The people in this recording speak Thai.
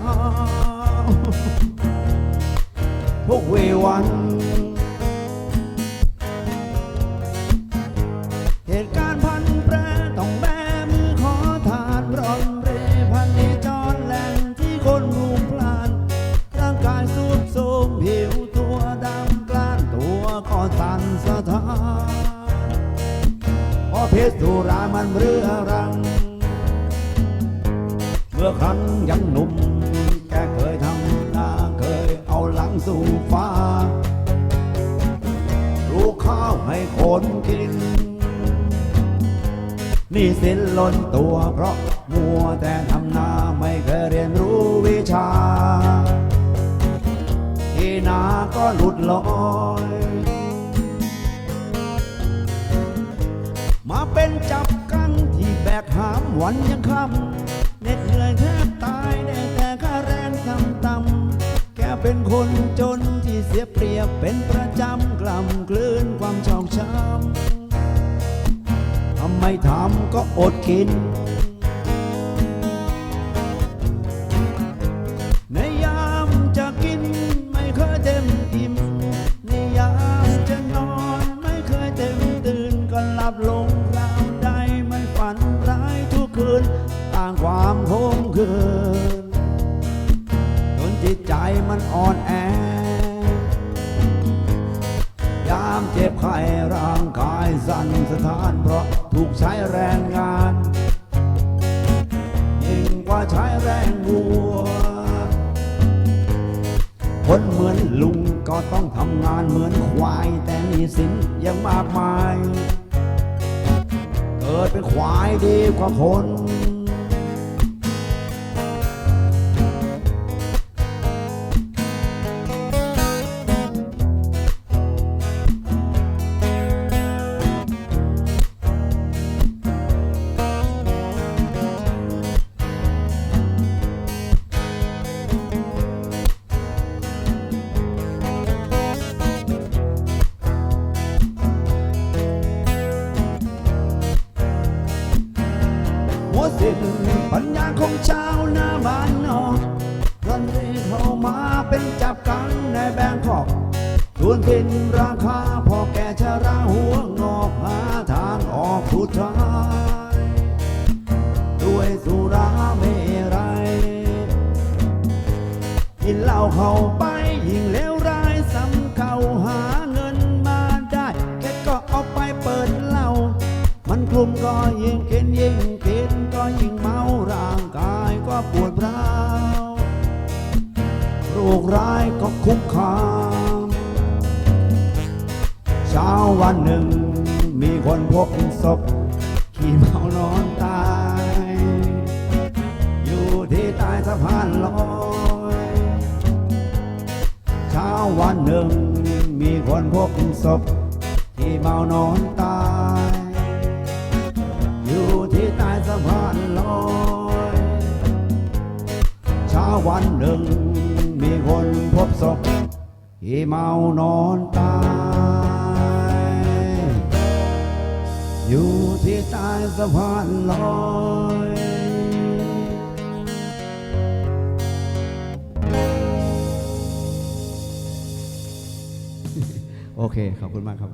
งแต่เช้าทุกวีวัน เหตุการณ์พันแปรต้องแบมือขอทานร่อนเรพันนิจรแหล่งที่คนรุมพลาน ร่างกายสุดโทรมผิวตัวดำกล้านตัวก็สั่นสะท้านเพราะเพชรสุรามันเรื้อรังเมื่อครั้งยังหนุ่ม สู่ฟ้าลูกข้าวให้คนกินนี่สินล้นตัวเพราะมัวแต่ทำนาไม่เคยเรียนรู้วิชา ที่นาก็หลุดลอยมาเป็นจับกังที่แบกหามวันยังค่ำ คนจนที่เสียเปรียบเป็นประจำกล่ำกลืนความชองช้ำทำไม่ทำก็อดกิน มันอ่อนแอ ยามเจ็บไข้ร่างกายสั่นสะท้านเพราะถูกใช้แรงงาน ยิ่งกว่าใช้แรงวัว คนเหมือนลุงก็ต้องทำงานเหมือนควาย แต่มีสินยังมากมาย เกิดเป็นควายดีกว่าคน สิ้นปัญญาของชาวนาบ้านนอกรันเรเขามาเป็นจับกังในแบงคอกชวนกินราคาพอแก่ชะราหัวงอกหาทางออกสุดท้ายด้วยสุราเมรัยกินเหล้าเขา ปวดร้าวโรคร้ายก็คุกคามเช้าวันหนึ่งมีคนพบศพขี่เมานอนตาย อยู่ที่ใต้สะพานลอยเช้าวันหนึ่งมีคนพบศพที่เมานอนตาย วันหนึ่ง มีคนพบศพที่เมานอนตาย อยู่ที่ใต้สะพานลอยโอเค ขอบคุณมากครับ